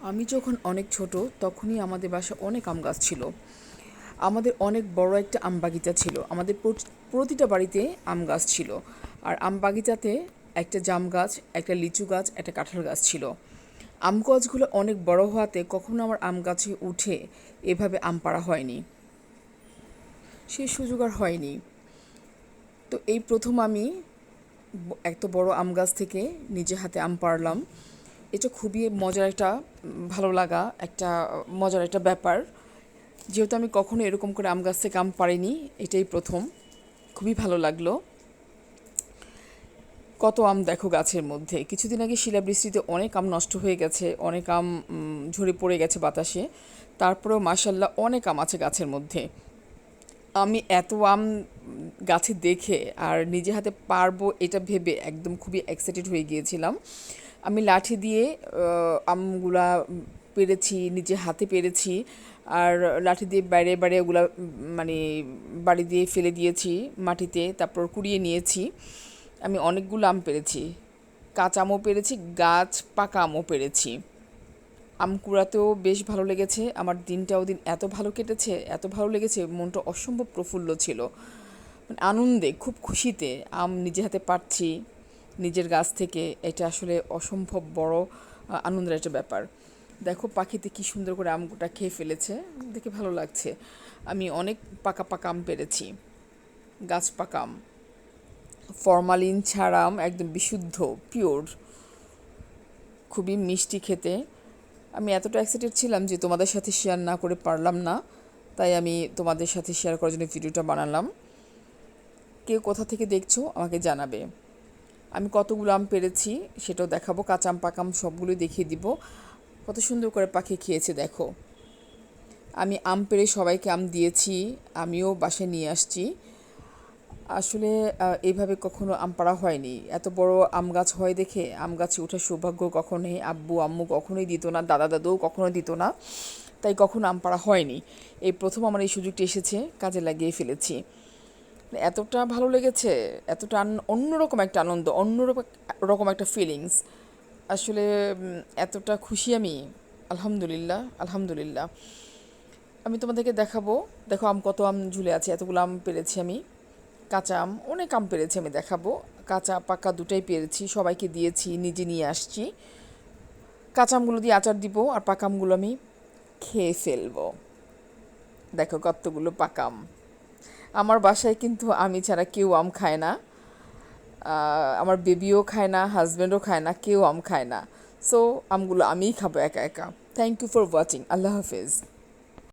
আমি যখন অনেক ছোট, তখনই আমাদের বাসায় অনেক আম গাছ ছিল। আমাদের অনেক বড় একটা আম বাগিচা ছিল। আমাদের প্রতিটা বাড়িতে আম গাছ ছিল। আর আম বাগিচাতে একটা জাম গাছ, একটা লিচু গাছ, একটা কাঁঠাল গাছ ছিল। আম গাছগুলো অনেক বড় হওয়াতে কখনো আমার আম গাছে উঠে এভাবে আম পাড়া হয়নি। সে সুযোগ আর হয়নি। তো এই প্রথম আমি এত বড় আম গাছ থেকে নিজে হাতে আম পাড়লাম। এটা খুবই মজার একটা ভালো লাগা, একটা, মজার একটা ব্যাপার। যেহেতু আমি কখনো এরকম করে আম গাছ থেকে আম পারিনি এটাই প্রথম। খুবই ভালো লাগল। কত আম দেখো গাছের মধ্যে। কিছুদিন আগে শিলাবৃষ্টিতে অনেক আম নষ্ট হয়ে গেছে, অনেক আম ঝরে পড়ে গেছে বাতাসে। তারপরেও মাসাল্লাহ অনেক আম আছে গাছের মধ্যে। আমি এত আম গাছে দেখে আর নিজে হাতে পারব এটা ভেবে একদম খুবই এক্সাইটেড হয়ে গিয়েছিলাম। আমি লাঠি দিয়ে আমগুলা পেরেছি, নিজে হাতে পেরেছি, আর লাঠি দিয়ে বাইরে বাইরে ওগুলা মানে বাড়ি দিয়ে ফেলে দিয়েছি, মাটিতে, তারপর কুড়িয়ে নিয়েছি। আমি অনেকগুলো আম পেরেছি। কাঁচা আমও পেরেছি, গাছ, পাকা আমও পেরেছি। আম কুড়াতেও বেশ ভালো লেগেছে। আমার দিনটাও দিন এত ভালো কেটেছে, এত ভালো লেগেছে, মনটা অসম্ভব প্রফুল্ল ছিল। মানে আনন্দে, খুব খুশিতে আম নিজে হাতে পাচ্ছি নিজের গাছ থেকে এটা আসলে অসম্ভব বড় আনন্দের একটা ব্যাপার। দেখো পাখিতে কি সুন্দর করে আমটা খেয়ে ফেলেছে, দেখে ভালো লাগছে। আমি অনেক পাকা পাকা আম পেরেছি, গাছ পাকা আম। ফরমালিন ছাড়া আম একদম বিশুদ্ধ পিওর খুবই মিষ্টি খেতে। আমি এতটা এক্সাইটেড ছিলাম যে তোমাদের সাথে শেয়ার না করে পারলাম না, তাই আমি তোমাদের সাথে শেয়ার করার জন্য ভিডিওটা বানালাম। কেউ কোথা থেকে দেখছ আমাকে জানাবে। আমি কতগুলো আম পেরেছি সেটাও দেখাবো, কাঁচা আম পাকাম সবগুলোই দেখিয়ে দিব। কত সুন্দর করে পাখি খেয়েছে, দেখো। আমি আম পেরে সবাইকে আম দিয়েছি, আমিও বাসায় নিয়ে আসছি। আসলে এইভাবে কখনো আম পাড়া হয়নি। এত বড় আম গাছ হয় দেখে, আম গাছে ওঠার সৌভাগ্য কখনোই আব্বু, আম্মু কখনোই দিত না, দাদা, দাদুও কখনো দিত না। তাই কখনো আম পাড়া হয়নি। এই প্রথম আমার এই সুযোগটি এসেছে, কাজে লাগিয়ে ফেলেছি। এতটা ভালো লেগেছে, এতটা অন্যরকম একটা আনন্দ, অন্যরকম রকম একটা ফিলিংস আসলে এতটা খুশি আমি, আলহামদুলিল্লাহ আলহামদুলিল্লাহ। আমি তোমাদেরকে দেখাবো, দেখো আম কত আম ঝুলে আছে, এতগুলো আম পেরেছি আমি। কাঁচা আম, অনেক আম পেরেছি আমি দেখাবো। কাঁচা, পাকা দুটাই পেরেছি, সবাইকে দিয়েছি, নিজে নিয়ে আসছি। কাঁচা আমগুলো দিয়ে আচার দিব, আর পাকা আমগুলো আমি খেয়ে ফেলব। দেখো কতগুলো পাকা আম। আমার বাসায় কিন্তু আমি ছাড়া কেউ আম খায় না। আমার বেবিও খায় না, হাজব্যান্ডও খায় না, কেউ আম খায় না। সো আমগুলো আমিই খাব একা একা। থ্যাংক ইউ ফর ওয়াচিং আল্লাহ হাফেজ।